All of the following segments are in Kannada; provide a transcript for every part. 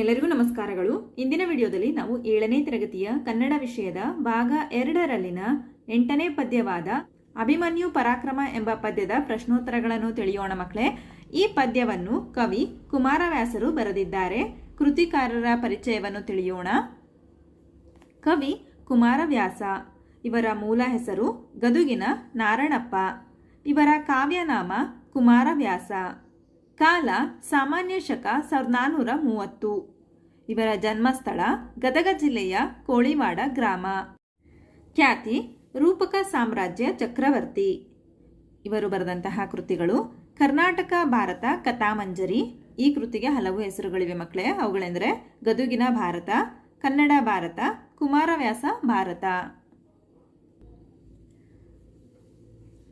ಎಲ್ಲರಿಗೂ ನಮಸ್ಕಾರಗಳು. ಇಂದಿನ ವಿಡಿಯೋದಲ್ಲಿ ನಾವು ಏಳನೇ ತರಗತಿಯ ಕನ್ನಡ ವಿಷಯದ ಭಾಗ ಎರಡರಲ್ಲಿನ ಎಂಟನೇ ಪದ್ಯವಾದ ಅಭಿಮನ್ಯು ಪರಾಕ್ರಮ ಎಂಬ ಪದ್ಯದ ಪ್ರಶ್ನೋತ್ತರಗಳನ್ನು ತಿಳಿಯೋಣ ಮಕ್ಕಳೇ. ಈ ಪದ್ಯವನ್ನು ಕವಿ ಕುಮಾರವ್ಯಾಸರು ಬರೆದಿದ್ದಾರೆ. ಕೃತಿಕಾರರ ಪರಿಚಯವನ್ನು ತಿಳಿಯೋಣ. ಕವಿ ಕುಮಾರವ್ಯಾಸ, ಇವರ ಮೂಲ ಹೆಸರು ಗದುಗಿನ ನಾರಣಪ್ಪ. ಇವರ ಕಾವ್ಯನಾಮ ಕುಮಾರವ್ಯಾಸ. ಕಾಲ ಸಾಮಾನ್ಯ ಶಕ ಸಾವಿರದ ನಾನ್ನೂರ ಮೂವತ್ತು ಇವರ ಜನ್ಮಸ್ಥಳ ಗದಗ ಜಿಲ್ಲೆಯ ಕೋಳಿವಾಡ ಗ್ರಾಮ. ಖ್ಯಾತಿ ರೂಪಕ ಸಾಮ್ರಾಜ್ಯ ಚಕ್ರವರ್ತಿ. ಇವರು ಬರೆದಂತಹ ಕೃತಿಗಳು ಕರ್ನಾಟಕ, ಭಾರತ, ಕಥಾಮಂಜರಿ. ಈ ಕೃತಿಗೆ ಹಲವು ಹೆಸರುಗಳಿವೆ ಮಕ್ಕಳೇ. ಅವುಗಳೆಂದರೆ ಗದುಗಿನ ಭಾರತ, ಕನ್ನಡ ಭಾರತ, ಕುಮಾರವ್ಯಾಸ ಭಾರತ.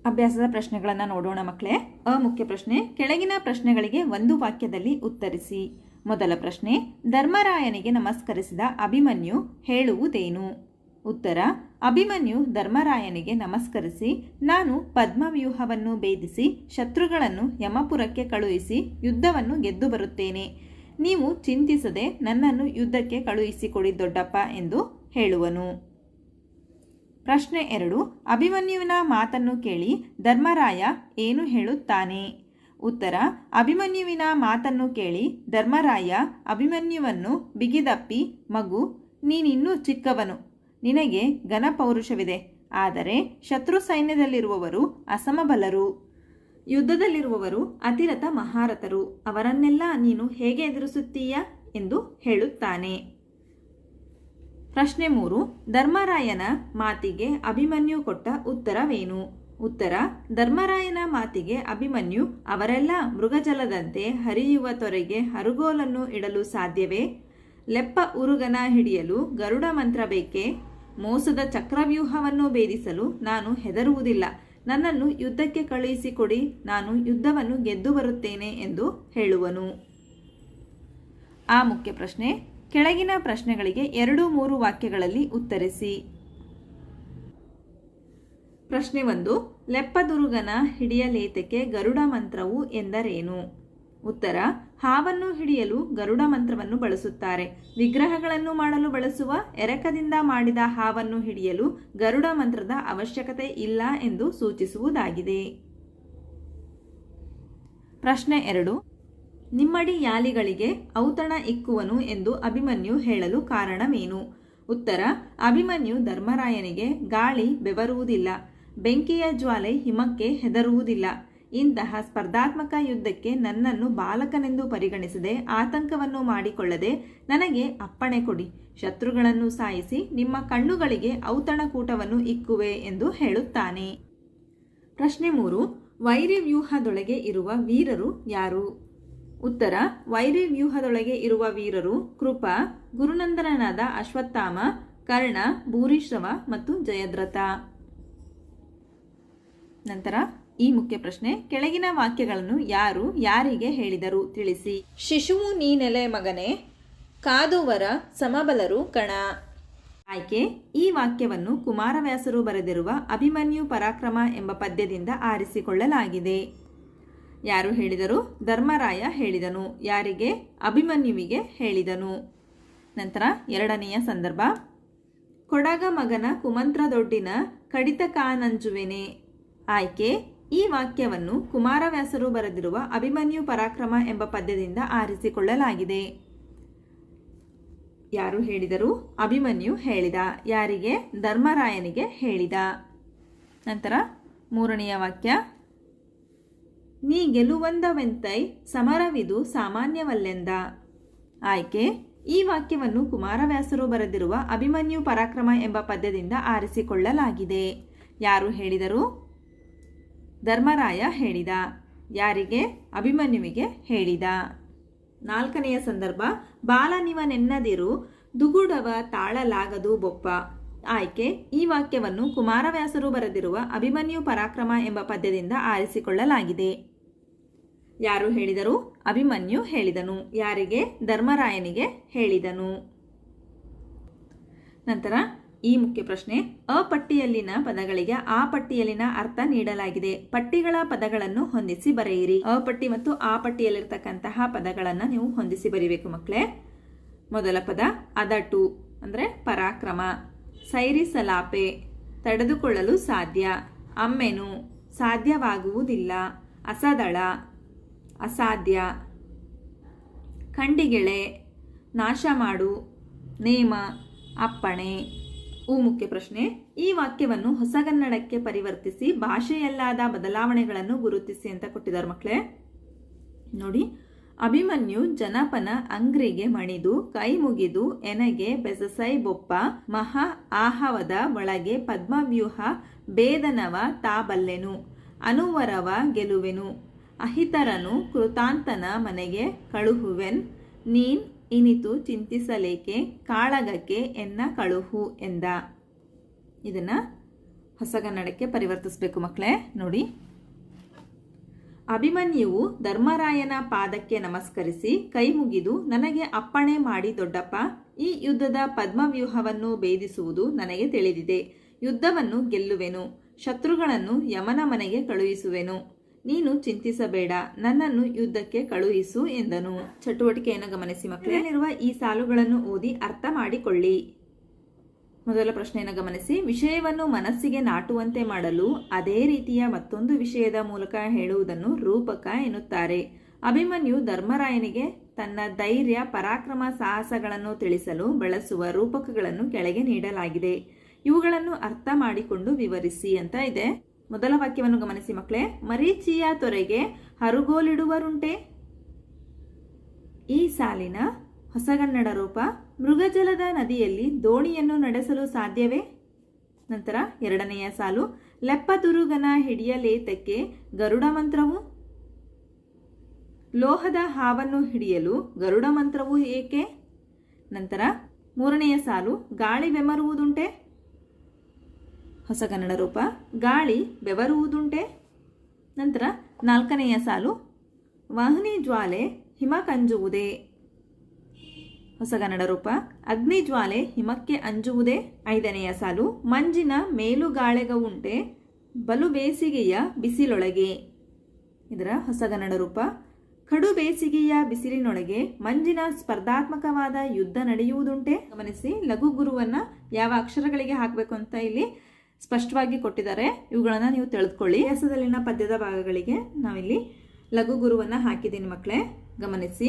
ಅಭ್ಯಾಸದ ಪ್ರಶ್ನೆಗಳನ್ನು ನೋಡೋಣ ಮಕ್ಕಳೇ ಅ ಮುಖ್ಯ ಪ್ರಶ್ನೆ, ಕೆಳಗಿನ ಪ್ರಶ್ನೆಗಳಿಗೆ ಒಂದು ವಾಕ್ಯದಲ್ಲಿ ಉತ್ತರಿಸಿ. ಮೊದಲ ಪ್ರಶ್ನೆ, ಧರ್ಮರಾಯನಿಗೆ ನಮಸ್ಕರಿಸಿದ ಅಭಿಮನ್ಯು ಹೇಳುವುದೇನು? ಉತ್ತರ, ಅಭಿಮನ್ಯು ಧರ್ಮರಾಯನಿಗೆ ನಮಸ್ಕರಿಸಿ, ನಾನು ಪದ್ಮವ್ಯೂಹವನ್ನು ಭೇದಿಸಿ, ಶತ್ರುಗಳನ್ನು ಯಮಪುರಕ್ಕೆ ಕಳುಹಿಸಿ, ಯುದ್ಧವನ್ನು ಗೆದ್ದು ಬರುತ್ತೇನೆ. ನೀವು ಚಿಂತಿಸದೆ ನನ್ನನ್ನು ಯುದ್ಧಕ್ಕೆ ಕಳುಹಿಸಿಕೊಡಿ ದೊಡ್ಡಪ್ಪ ಎಂದು ಹೇಳುವನು. ಪ್ರಶ್ನೆ ಎರಡು, ಅಭಿಮನ್ಯುವಿನ ಮಾತನ್ನು ಕೇಳಿ ಧರ್ಮರಾಯ ಏನು ಹೇಳುತ್ತಾನೆ? ಉತ್ತರ, ಅಭಿಮನ್ಯುವಿನ ಮಾತನ್ನು ಕೇಳಿ ಧರ್ಮರಾಯ ಅಭಿಮನ್ಯುವನ್ನು ಬಿಗಿದಪ್ಪಿ, ಮಗು, ನೀನಿನ್ನೂ ಚಿಕ್ಕವನು, ನಿನಗೆ ಘನಪೌರುಷವಿದೆ, ಆದರೆ ಶತ್ರು ಸೈನ್ಯದಲ್ಲಿರುವವರು ಅಸಮಬಲರು. ಯುದ್ಧದಲ್ಲಿರುವವರು ಅತಿರಥ ಮಹಾರಥರು, ಅವರನ್ನೆಲ್ಲ ನೀನು ಹೇಗೆ ಎದುರಿಸುತ್ತೀಯ ಎಂದು ಹೇಳುತ್ತಾನೆ. ಪ್ರಶ್ನೆ ಮೂರು, ಧರ್ಮರಾಯನ ಮಾತಿಗೆ ಅಭಿಮನ್ಯು ಕೊಟ್ಟ ಉತ್ತರವೇನು? ಉತ್ತರ, ಧರ್ಮರಾಯನ ಮಾತಿಗೆ ಅಭಿಮನ್ಯು, ಅವರೆಲ್ಲ ಮೃಗಜಲದಂತೆ ಹರಿಯುವ ತೊರೆಗೆ ಹರುಗೋಲನ್ನು ಇಡಲು ಸಾಧ್ಯವೇ? ಲೆಪ್ಪ ಉರುಗನ ಹಿಡಿಯಲು ಗರುಡ ಮಂತ್ರ ಬೇಕೇ? ಮೋಸದ ಚಕ್ರವ್ಯೂಹವನ್ನು ಭೇದಿಸಲು ನಾನು ಹೆದರುವುದಿಲ್ಲ. ನನ್ನನ್ನು ಯುದ್ಧಕ್ಕೆ ಕಳುಹಿಸಿಕೊಡಿ, ನಾನು ಯುದ್ಧವನ್ನು ಗೆದ್ದು ಬರುತ್ತೇನೆ ಎಂದು ಹೇಳುವನು. ಆ ಮುಖ್ಯ ಪ್ರಶ್ನೆ ಕೆಳಗಿನ ಪ್ರಶ್ನೆಗಳಿಗೆ ಎರಡು ಮೂರು ವಾಕ್ಯಗಳಲ್ಲಿ ಉತ್ತರಿಸಿ. ಪ್ರಶ್ನೆ ಒಂದು, ಲೆಪ್ಪದುರುಗನ ಹಿಡಿಯಲೇತಕ್ಕೆ ಗರುಡ ಮಂತ್ರವು ಎಂದರೇನು? ಉತ್ತರ, ಹಾವನ್ನು ಹಿಡಿಯಲು ಗರುಡ ಮಂತ್ರವನ್ನು ಬಳಸುತ್ತಾರೆ. ವಿಗ್ರಹಗಳನ್ನು ಮಾಡಲು ಬಳಸುವ ಎರಕದಿಂದ ಮಾಡಿದ ಹಾವನ್ನು ಹಿಡಿಯಲು ಗರುಡ ಮಂತ್ರದ ಅವಶ್ಯಕತೆ ಇಲ್ಲ ಎಂದು ಸೂಚಿಸುವುದಾಗಿದೆ. ಪ್ರಶ್ನೆ ಎರಡು ನಿಮ್ಮಡಿ ಯಾಲಿಗಳಿಗೆ ಔತಣ ಇಕ್ಕುವನು ಎಂದು ಅಭಿಮನ್ಯು ಹೇಳಲು ಕಾರಣವೇನು? ಉತ್ತರ, ಅಭಿಮನ್ಯು ಧರ್ಮರಾಯನಿಗೆ ಗಾಳಿ ಬೆವರುವುದಿಲ್ಲ, ಬೆಂಕಿಯ ಜ್ವಾಲೆ ಹಿಮಕ್ಕೆ ಹೆದರುವುದಿಲ್ಲ. ಇಂತಹ ಸ್ಪರ್ಧಾತ್ಮಕ ಯುದ್ಧಕ್ಕೆ ನನ್ನನ್ನು ಬಾಲಕನೆಂದು ಪರಿಗಣಿಸದೆ ಆತಂಕವನ್ನು ಮಾಡಿಕೊಳ್ಳದೆ ನನಗೆ ಅಪ್ಪಣೆ ಕೊಡಿ, ಶತ್ರುಗಳನ್ನು ಸಾಯಿಸಿ ನಿಮ್ಮ ಕಣ್ಣುಗಳಿಗೆ ಔತಣಕೂಟವನ್ನು ಇಕ್ಕುವೆ ಎಂದು ಹೇಳುತ್ತಾನೆ. ಪ್ರಶ್ನೆ ಮೂರು ವೈರಿ ವ್ಯೂಹದೊಳಗೆ ಇರುವ ವೀರರು ಯಾರು? ಉತ್ತರ ವೈರಿ ವ್ಯೂಹದೊಳಗೆ ಇರುವ ವೀರರು ಕೃಪ ಗುರುನಂದನನಾದ ಅಶ್ವತ್ಥಾಮ ಕರ್ಣ ಭೂರಿಶ್ರವ ಮತ್ತು ಜಯದ್ರಥ. ನಂತರ ಈ ಮುಖ್ಯ ಪ್ರಶ್ನೆ ಕೆಳಗಿನ ವಾಕ್ಯಗಳನ್ನು ಯಾರು ಯಾರಿಗೆ ಹೇಳಿದರು ತಿಳಿಸಿ. ಶಿಶುವು ನೀನೆಲೆ ಮಗನೇ ಕಾದುವರ ಸಮಬಲರು ಕಣ. ಆಯ್ಕೆ ಈ ವಾಕ್ಯವನ್ನು ಕುಮಾರವ್ಯಾಸರು ಬರೆದಿರುವ ಅಭಿಮನ್ಯು ಪರಾಕ್ರಮ ಎಂಬ ಪದ್ಯದಿಂದ ಆರಿಸಿಕೊಳ್ಳಲಾಗಿದೆ. ಯಾರು ಹೇಳಿದರು? ಧರ್ಮರಾಯ ಹೇಳಿದನು. ಯಾರಿಗೆ? ಅಭಿಮನ್ಯುವಿಗೆ ಹೇಳಿದನು. ನಂತರ ಎರಡನೆಯ ಸಂದರ್ಭ. ಕೊಡಗ ಮಗನ ಕುಮಂತ್ರ ದೊಡ್ಡಿನ ಕಡಿತ ಕಾನಂಜುವೆನೆ. ಆಯ್ಕೆ, ಈ ವಾಕ್ಯವನ್ನು ಕುಮಾರವ್ಯಾಸರು ಬರೆದಿರುವ ಅಭಿಮನ್ಯು ಪರಾಕ್ರಮ ಎಂಬ ಪದ್ಯದಿಂದ ಆರಿಸಿಕೊಳ್ಳಲಾಗಿದೆ. ಯಾರು ಹೇಳಿದರು? ಅಭಿಮನ್ಯು ಹೇಳಿದ. ಯಾರಿಗೆ? ಧರ್ಮರಾಯನಿಗೆ ಹೇಳಿದ. ನಂತರ ಮೂರನೆಯ ವಾಕ್ಯ. ನೀ ಗೆಲುವಂದವೆಂತೈ ಸಮರವಿದು ಸಾಮಾನ್ಯವಲ್ಲೆಂದ. ಆಯ್ಕೆ, ಈ ವಾಕ್ಯವನ್ನು ಕುಮಾರವ್ಯಾಸರು ಬರೆದಿರುವ ಅಭಿಮನ್ಯು ಪರಾಕ್ರಮ ಎಂಬ ಪದ್ಯದಿಂದ ಆರಿಸಿಕೊಳ್ಳಲಾಗಿದೆ. ಯಾರು ಹೇಳಿದರು? ಧರ್ಮರಾಯ ಹೇಳಿದ. ಯಾರಿಗೆ? ಅಭಿಮನ್ಯುವಿಗೆ ಹೇಳಿದ. ನಾಲ್ಕನೆಯ ಸಂದರ್ಭ, ಬಾಲನಿವನೆನ್ನದಿರು, ದುಗುಡವ ತಾಳಲಾಗದು ಬೊಪ್ಪ. ಆಯ್ಕೆ, ಈ ವಾಕ್ಯವನ್ನು ಕುಮಾರವ್ಯಾಸರು ಬರೆದಿರುವ ಅಭಿಮನ್ಯು ಪರಾಕ್ರಮ ಎಂಬ ಪದ್ಯದಿಂದ ಆರಿಸಿಕೊಳ್ಳಲಾಗಿದೆ. ಯಾರು ಹೇಳಿದರು? ಅಭಿಮನ್ಯು ಹೇಳಿದನು. ಯಾರಿಗೆ? ಧರ್ಮರಾಯನಿಗೆ ಹೇಳಿದನು. ನಂತರ ಈ ಮುಖ್ಯ ಪ್ರಶ್ನೆ. ಅ ಪಟ್ಟಿಯಲ್ಲಿನ ಪದಗಳಿಗೆ ಆ ಪಟ್ಟಿಯಲ್ಲಿನ ಅರ್ಥ ನೀಡಲಾಗಿದೆ. ಪಟ್ಟಿಗಳ ಪದಗಳನ್ನು ಹೊಂದಿಸಿ ಬರೆಯಿರಿ. ಅ ಪಟ್ಟಿ ಮತ್ತು ಆ ಪಟ್ಟಿಯಲ್ಲಿರ್ತಕ್ಕಂತಹ ಪದಗಳನ್ನು ನೀವು ಹೊಂದಿಸಿ ಬರೀಬೇಕು ಮಕ್ಕಳೇ. ಮೊದಲ ಪದ ಅದಟು, ಅಂದರೆ ಪರಾಕ್ರಮ. ಸೈರಿಸಲಾಪೆ, ತಡೆದುಕೊಳ್ಳಲು ಸಾಧ್ಯ. ಅಮ್ಮೆನು, ಸಾಧ್ಯವಾಗುವುದಿಲ್ಲ. ಅಸದಳ. ಅಸಾಧ್ಯ. ಖಂಡಿಗೆಳೆ, ನಾಶ ಮಾಡು, ನೇಮ, ಅಪ್ಪಣೆ. ಉ ಮುಖ್ಯ ಪ್ರಶ್ನೆ. ಈ ವಾಕ್ಯವನ್ನು ಹೊಸಗನ್ನಡಕ್ಕೆ ಪರಿವರ್ತಿಸಿ ಭಾಷೆಯಲ್ಲಾದ ಬದಲಾವಣೆಗಳನ್ನು ಗುರುತಿಸಿ ಅಂತ ಕೊಟ್ಟಿದ್ದಾರೆ ಮಕ್ಕಳೇ. ನೋಡಿ, ಅಭಿಮನ್ಯು ಜನಪನ ಅಂಗ್ರಿಗೆ ಮಣಿದು, ಕೈ ಮುಗಿದು, ಎನಗೆ ಬೆಸಸೈ ಬೊಪ್ಪ, ಮಹಾ ಆಹವದ ಒಳಗೆ ಪದ್ಮವ್ಯೂಹ, ಬೇದನವ ತಾಬಲ್ಲೆನು, ಅನುವರವ ಗೆಲುವೆನು. ಅಹಿತರನು ಕೃತಾಂತನ ಮನೆಗೆ ಕಳುಹುವೆನ್, ನೀನ್ ಇನಿತು ಚಿಂತಿಸಲೇಕೆ, ಕಾಳಗಕ್ಕೆ ಎನ್ನ ಕಳುಹು ಎಂದ. ಇದನ್ನ ಹೊಸಗನ್ನಡಕ್ಕೆ ಪರಿವರ್ತಿಸಬೇಕು ಮಕ್ಕಳೇ ನೋಡಿ. ಅಭಿಮನ್ಯುವು ಧರ್ಮರಾಯನ ಪಾದಕ್ಕೆ ನಮಸ್ಕರಿಸಿ ಕೈ ಮುಗಿದು ನನಗೆ ಅಪ್ಪಣೆ ಮಾಡಿ ದೊಡ್ಡಪ್ಪ, ಈ ಯುದ್ಧದ ಪದ್ಮವ್ಯೂಹವನ್ನು ಭೇದಿಸುವುದು ನನಗೆ ತಿಳಿದಿದೆ. ಯುದ್ಧವನ್ನು ಗೆಲ್ಲುವೆನು, ಶತ್ರುಗಳನ್ನು ಯಮನ ಮನೆಗೆ ಕಳುಹಿಸುವೆನು. ನೀನು ಚಿಂತಿಸಬೇಡ, ನನ್ನನ್ನು ಯುದ್ಧಕ್ಕೆ ಕಳುಹಿಸು ಎಂದನು. ಚಟುವಟಿಕೆಯನ್ನು ಗಮನಿಸಿ ಮಕ್ಕಳಲ್ಲಿರುವ ಈ ಸಾಲುಗಳನ್ನು ಓದಿ ಅರ್ಥ ಮಾಡಿಕೊಳ್ಳಿ. ಮೊದಲ ಪ್ರಶ್ನೆಯನ್ನು ಗಮನಿಸಿ. ವಿಷಯವನ್ನು ಮನಸ್ಸಿಗೆ ನಾಟುವಂತೆ ಮಾಡಲು ಅದೇ ರೀತಿಯ ಮತ್ತೊಂದು ವಿಷಯದ ಮೂಲಕ ಹೇಳುವುದನ್ನು ರೂಪಕ ಎನ್ನುತ್ತಾರೆ. ಅಭಿಮನ್ಯು ಧರ್ಮರಾಯನಿಗೆ ತನ್ನ ಧೈರ್ಯ, ಪರಾಕ್ರಮ ಸಾಹಸಗಳನ್ನು ತಿಳಿಸಲು ಬಳಸುವ ರೂಪಕಗಳನ್ನು ಕೆಳಗೆ ನೀಡಲಾಗಿದೆ. ಇವುಗಳನ್ನು ಅರ್ಥ ಮಾಡಿಕೊಂಡು ವಿವರಿಸಿ ಅಂತ ಇದೆ. ಮೊದಲ ವಾಕ್ಯವನ್ನು ಗಮನಿಸಿ ಮಕ್ಕಳೇ. ಮರೀಚಿಯ ತೊರೆಗೆ ಹರುಗೋಲಿಡುವರುಂಟೆ. ಈ ಸಾಲಿನ ಹೊಸಗನ್ನಡ ರೂಪ ಮೃಗಜಲದ ನದಿಯಲ್ಲಿ ದೋಣಿಯನ್ನು ನಡೆಸಲು ಸಾಧ್ಯವೇ? ನಂತರ ಎರಡನೆಯ ಸಾಲು, ಲೆಪ್ಪದುರುಗನ ಹಿಡಿಯಲೇತಕ್ಕೆ ಗರುಡ ಮಂತ್ರವು? ಲೋಹದ ಹಾವನ್ನು ಹಿಡಿಯಲು ಗರುಡ ಮಂತ್ರವು ಏಕೆ? ನಂತರ ಮೂರನೆಯ ಸಾಲು, ಗಾಳಿ ಬೆಮರುವುದುಂಟೆ. ಹೊಸಗನ್ನಡ ರೂಪ. ಗಾಳಿ ಬೆವರುವುದುಂಟೆ? ನಂತರ ನಾಲ್ಕನೆಯ ಸಾಲು. ವಾಹನಿ ಜ್ವಾಲೆ ಹಿಮ ಕಂಜುವುದೇ? ಹೊಸಗನ್ನಡ ರೂಪ. ಅಗ್ನಿ ಜ್ವಾಲೆ ಹಿಮಕ್ಕೆ ಅಂಜುವುದೇ? ಐದನೆಯ ಸಾಲು. ಮಂಜಿನ ಮೇಲುಗಾಳೆಗವುಂಟೆ ಬಲು ಬೇಸಿಗೆಯ ಬಿಸಿಲೊಳಗೆ. ಇದರ ಹೊಸಗನ್ನಡ ರೂಪ. ಕಡು ಬೇಸಿಗೆಯ ಬಿಸಿಲಿನೊಳಗೆ ಮಂಜಿನ ಸ್ಪರ್ಧಾತ್ಮಕವಾದ ಯುದ್ಧ ನಡೆಯುವುದುಂಟೆ? ಗಮನಿಸಿ, ಲಘು ಗುರುವನ್ನು ಯಾವ ಅಕ್ಷರಗಳಿಗೆ ಹಾಕಬೇಕು ಅಂತ ಇಲ್ಲಿ ಸ್ಪಷ್ಟವಾಗಿ ಕೊಟ್ಟಿದ್ದಾರೆ. ಇವುಗಳನ್ನು ನೀವು ತಿಳಿದುಕೊಳ್ಳಿ ವ್ಯಾಸದಲ್ಲಿನ ಪದ್ಯದ ಭಾಗಗಳಿಗೆ ನಾವಿಲ್ಲಿ ಲಘು ಗುರುವನ್ನು ಹಾಕಿದ್ದೀನಿ ಮಕ್ಕಳೇ. ಗಮನಿಸಿ.